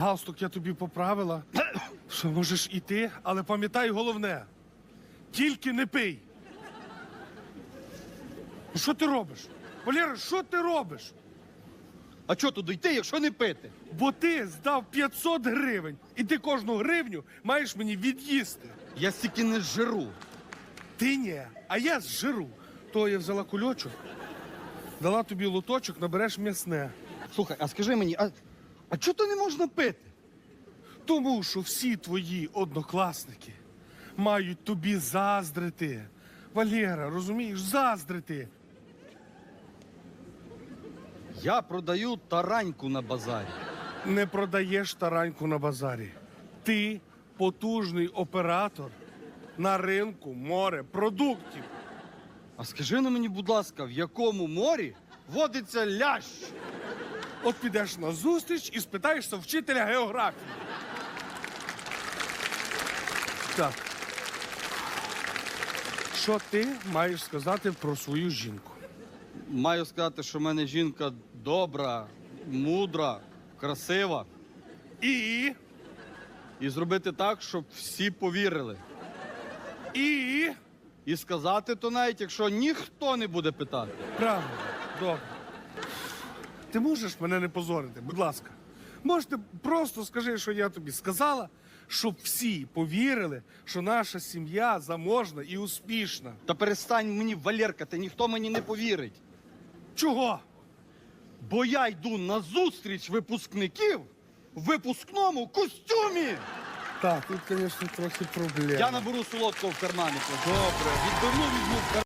Галстук я тобі поправила. Що можеш іти, але пам'ятай головне. Тільки не пий. Ну, Що ти робиш? Валера, що ти робиш? А чого туди йти, якщо не пити? Бо ти здав 500 гривень, і ти кожну гривню маєш мені від'їсти. Я стільки не жиру. Ти ні, а я зжиру. То я взяла кульочок, дала тобі лоточок, набереш м'ясне. Слухай, а скажи мені, а, а чого то не можна пити? Тому що всі твої однокласники мають тобі заздрити. Валера, розумієш, заздрити. Я продаю тараньку на базарі. Не продаєш тараньку на базарі. Ти потужний оператор на ринку море продуктів. А скажи на мені, будь ласка, в якому морі водиться лящ? От підеш на зустріч і спитаєшся вчителя географії. Так. Що ти маєш сказати про свою жінку? Маю сказати, що в мене жінка добра, мудра, красива. І. І зробити так, щоб всі повірили. І. І сказати то навіть, якщо ніхто не буде питати. Правильно, добре. Ти можеш мене не позорити, будь ласка. Можете просто скажи, що я тобі сказала, щоб всі повірили, що наша сім'я заможна і успішна. Та перестань мені валеркати, ніхто мені не повірить. Чого? Бо я йду на зустріч випускників в випускному костюмі. Так, тут, звісно, трохи проблем. Я наберу солодкого в кармані. Добре, відберу візьму в кармані.